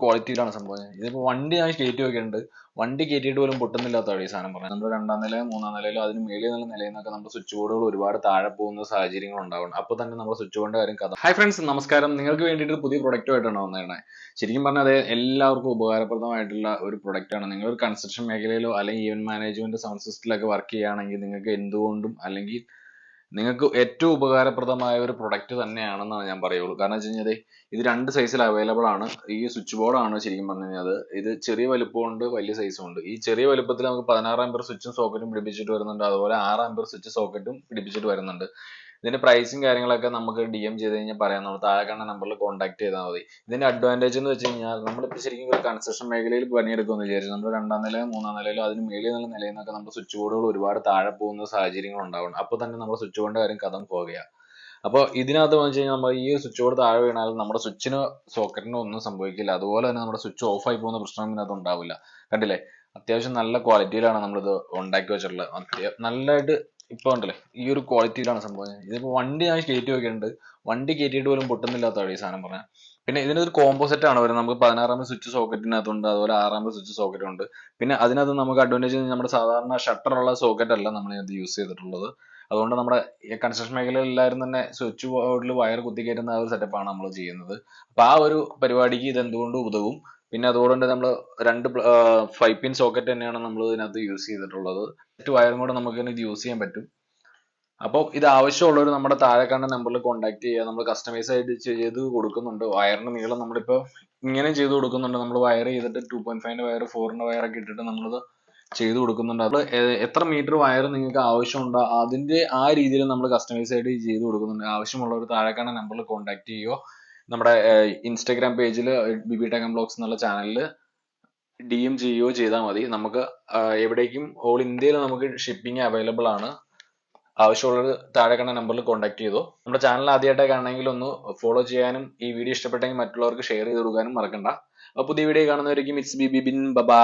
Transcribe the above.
ക്വാളിറ്റിയിലാണ് സംഭവം. ഇതിപ്പോ വണ്ടി ഞാൻ കയറ്റി വെക്കുന്നുണ്ട് വണ്ടി കയറ്റിയിട്ട് പോലും പൊട്ടുന്നില്ലാത്ത ഈ സാധനം പറഞ്ഞു നമ്മൾ രണ്ടാം നില മൂന്നാം നിലയിലോ അതിന് മേളിൽ നല്ല നിലയിൽ നിന്നൊക്കെ നമ്മുടെ സ്വിച്ച് ബോർഡുകൾ ഒരുപാട് താഴെ പോകുന്ന സാഹചര്യങ്ങൾ ഉണ്ടാവും. അപ്പൊ തന്നെ നമ്മുടെ സ്വിച്ച് ബോർഡിന്റെ കാര്യം കഥ. ഹൈ ഫ്രണ്ട്സ് നമസ്കാരം. നിങ്ങൾക്ക് വേണ്ടിയിട്ട് പുതിയ പ്രൊഡക്റ്റുമായിട്ടാണ് വന്നേക്കണേ ശരിക്കും പറഞ്ഞാൽ അത് എല്ലാവർക്കും ഉപകാരപ്രദമായിട്ടുള്ള ഒരു ആണ്. നിങ്ങൾ ഒരു കൺസ്ട്രക്ഷൻ മേഖലയിലോ അല്ലെങ്കിൽ ഈവൻ മാനേജ്മെന്റ് സൗണ്ട് സിസ്റ്റത്തിലൊക്കെ വർക്ക് ചെയ്യുകയാണെങ്കിൽ നിങ്ങൾക്ക് എന്തുകൊണ്ടും അല്ലെങ്കിൽ നിങ്ങൾക്ക് ഏറ്റവും ഉപകാരപ്രദമായ ഒരു പ്രൊഡക്റ്റ് തന്നെയാണെന്നാണ് ഞാൻ പറയുള്ളൂ. കാരണം വെച്ച് കഴിഞ്ഞാൽ ഇത് രണ്ട് സൈസിൽ അവൈലബിൾ ആണ്. ഈ സ്വിച്ച് ബോർഡ് ആണ് ശരിക്കും പറഞ്ഞു കഴിഞ്ഞാൽ ഇത് ചെറിയ വലുപ്പമുണ്ട് വലിയ സൈസും ഉണ്ട്. ഈ ചെറിയ വലുപ്പത്തിൽ നമുക്ക് പതിനാറ് ആമ്പർ സ്വിച്ചും സോക്കറ്റും പിടിപ്പിച്ചിട്ട് വരുന്നുണ്ട്. അതുപോലെ ആറ് ആമ്പർ സ്വിച്ച് സോക്കറ്റും പിടിപ്പിച്ചിട്ട് വരുന്നുണ്ട്. ഇതിന്റെ പ്രൈസും കാര്യങ്ങളൊക്കെ നമുക്ക് ഡി എം ചെയ്ത് കഴിഞ്ഞാൽ പറയാം. നമ്മൾ കാണുന്ന നമ്പറിൽ കോൺടാക്ട് ചെയ്താൽ മതി. ഇതിന്റെ അഡ്വാന്റേജ് എന്ന് വെച്ച് കഴിഞ്ഞാൽ നമ്മളിപ്പോൾ ശരിക്കും ഒരു കൺസ്ട്രക്ഷൻ മേഖലയിൽ പണിയെടുക്കുമെന്ന് വിചാരിച്ചു നമ്മൾ രണ്ടാം നില മൂന്നാം നിലയിലോ അതിന് മേളിൽ നിലയിൽ നിന്നൊക്കെ നമ്മൾ സ്വിച്ച് ബോർഡുകൾ ഒരുപാട് താഴെ പോകുന്ന സാഹചര്യങ്ങൾ ഉണ്ടാവണം. അപ്പോൾ തന്നെ നമ്മൾ സ്വിച്ച് ബോർഡിന്റെ കാര്യം കഥം പോകുകയാണ് അപ്പോൾ ഇതിനകത്ത് വെച്ച് കഴിഞ്ഞാൽ നമ്മൾ ഈ സ്വിച്ച് ബോർഡ് താഴെ വീണാൽ നമ്മുടെ സ്വിച്ചിന് സോക്കറ്റിനോ ഒന്നും സംഭവിക്കില്ല. അതുപോലെ തന്നെ നമ്മുടെ സ്വിച്ച് ഓഫ് ആയി പോകുന്ന പ്രശ്നം ഇതിനകത്ത് ഉണ്ടാവില്ല കണ്ടില്ലേ? അത്യാവശ്യം നല്ല ക്വാളിറ്റിയിലാണ് നമ്മളിത് ഉണ്ടാക്കി വെച്ചിട്ടുള്ളത്. നല്ലതായിട്ട് ഇപ്പൊ ഉണ്ടല്ലേ ഈ ഒരു ക്വാളിറ്റിയിലാണ് സംഭവം. ഇതിപ്പോ വണ്ടി ഞാൻ കയറ്റി വെക്കുന്നുണ്ട് വണ്ടി കയറ്റിയിട്ട് പോലും പൊട്ടുന്നില്ലാത്ത ഈ സാധനം പറഞ്ഞാൽ പിന്നെ ഇതിനൊരു കോമ്പോസിറ്റ് ആണ് വരുന്നത്. നമുക്ക് പതിനാറാമത് സ്വിച്ച് സോക്കറ്റിനകത്തുണ്ട് അതുപോലെ ആറാമത് സ്വിച്ച് സോക്കറ്റ് ഉണ്ട്. പിന്നെ അതിനകത്ത് നമുക്ക് അഡ്വാന്റേജ് നമ്മുടെ സാധാരണ ഷട്ടർ ഉള്ള സോക്കറ്റ് അല്ല നമ്മൾ ഇതിനകത്ത് യൂസ് ചെയ്തിട്ടുള്ളത്. അതുകൊണ്ട് നമ്മുടെ കൺസ്ട്രക്ഷൻ മേഖലയിൽ എല്ലാവരും തന്നെ സ്വിച്ച് ബോർഡിൽ വയർ കുത്തി കേറ്റുന്ന ആ ഒരു സെറ്റപ്പാണ് നമ്മൾ ചെയ്യുന്നത്. അപ്പൊ ആ ഒരു പരിപാടിക്ക് ഇത് എന്തുകൊണ്ടും ഉതകും? പിന്നെ അതുകൊണ്ട് നമ്മൾ രണ്ട് ഫൈവ് പിൻ സോക്കറ്റ് തന്നെയാണ് നമ്മൾ ഇതിനകത്ത് യൂസ് ചെയ്തിട്ടുള്ളത്. മറ്റു വയറും കൂടെ നമുക്ക് ഇത് യൂസ് ചെയ്യാൻ പറ്റും. അപ്പോൾ ഇത് ആവശ്യമുള്ളവർ നമ്മുടെ താഴെ കാണുന്ന നമ്പറിൽ കോൺടാക്ട് ചെയ്യുക. നമ്മൾ കസ്റ്റമൈസ് ആയിട്ട് ചെയ്ത് കൊടുക്കുന്നുണ്ട്. വയറിന്റെ നീളം നമ്മളിപ്പോൾ ഇങ്ങനെ ചെയ്ത് കൊടുക്കുന്നുണ്ട്. നമ്മൾ വയർ ചെയ്തിട്ട് ടു പോയിന്റ് ഫൈവിന്റെ വയർ ഫോറിന്റെ വയർ ഒക്കെ ഇട്ടിട്ട് നമ്മളത് ചെയ്ത് കൊടുക്കുന്നുണ്ട്. അത് എത്ര മീറ്റർ വയർ നിങ്ങൾക്ക് ആവശ്യമുണ്ടോ അതിന്റെ ആ രീതിയിൽ നമ്മൾ കസ്റ്റമൈസ് ആയിട്ട് ചെയ്ത് കൊടുക്കുന്നുണ്ട്. ആവശ്യമുള്ളവർ താഴെ കാണുന്ന നമ്പറിൽ കോൺടാക്ട് ചെയ്യുകയോ നമ്മുടെ ഇൻസ്റ്റാഗ്രാം പേജിൽ ബിബി ടെക് ബ്ലോഗ്സ് എന്നുള്ള ചാനലിൽ ഡി എം ചെയ്യുകയോ ചെയ്താൽ മതി. നമുക്ക് എവിടേക്കും ഓൾ ഇന്ത്യയിൽ നമുക്ക് ഷിപ്പിംഗ് അവൈലബിൾ ആണ്. ആവശ്യമുള്ളവർ താഴെ കണ്ട നമ്പറിൽ കോൺടാക്ട് ചെയ്തോ. നമ്മുടെ ചാനൽ ആദ്യമായിട്ടൊക്കെ കാണണമെങ്കിൽ ഒന്ന് ഫോളോ ചെയ്യാനും ഈ വീഡിയോ ഇഷ്ടപ്പെട്ടെങ്കിൽ മറ്റുള്ളവർക്ക് ഷെയർ ചെയ്ത് കൊടുക്കാനും മറക്കണ്ട. അപ്പോൾ പുതിയ video കാണുന്നവരേക്കും it's B B been bye